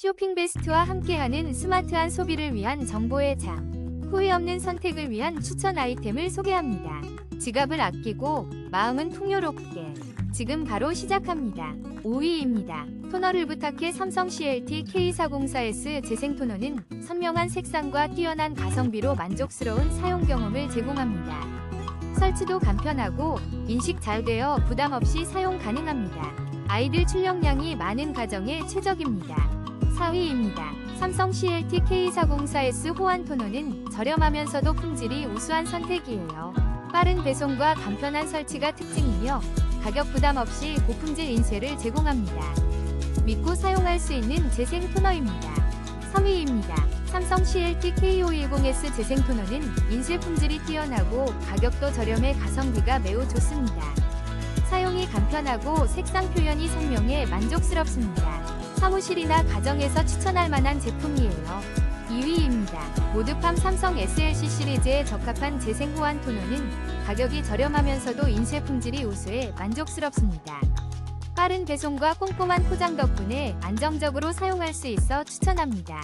쇼핑 베스트와 함께하는 스마트한 소비를 위한 정보의 장. 후회 없는 선택을 위한 추천 아이템을 소개합니다. 지갑을 아끼고 마음은 풍요롭게. 지금 바로 시작합니다. 5위입니다. 토너를 부탁해 삼성 CLT K404S 재생 토너는 선명한 색상과 뛰어난 가성비로 만족스러운 사용 경험을 제공합니다. 설치도 간편하고 인식 잘 되어 부담 없이 사용 가능합니다. 아이들 출력량이 많은 가정에 최적입니다. 4위입니다. 삼성 CLT K404S 호환 토너는 저렴하면서도 품질이 우수한 선택이에요. 빠른 배송과 간편한 설치가 특징이며 가격 부담 없이 고품질 인쇄를 제공합니다. 믿고 사용할 수 있는 재생 토너입니다. 3위입니다. 삼성 CLT K510S 재생 토너는 인쇄 품질이 뛰어나고 가격도 저렴해 가성비가 매우 좋습니다. 사용이 간편하고 색상 표현이 선명해 만족스럽습니다. 사무실이나 가정에서 추천할 만한 제품이에요. 2위입니다. 모드팜 삼성 SLC 시리즈에 적합한 재생 호환 토너는 가격이 저렴하면서도 인쇄 품질이 우수해 만족스럽습니다. 빠른 배송과 꼼꼼한 포장 덕분에 안정적으로 사용할 수 있어 추천합니다.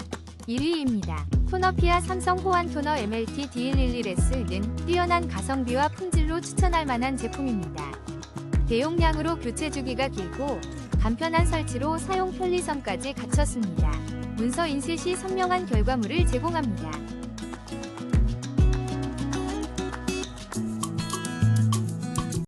1위입니다. 토너피아 삼성 호환 토너 MLT D111S는 뛰어난 가성비와 품질로 추천할 만한 제품입니다. 대용량으로 교체 주기가 길고 간편한 설치로 사용 편리성까지 갖췄습니다. 문서 인쇄 시 선명한 결과물을 제공합니다.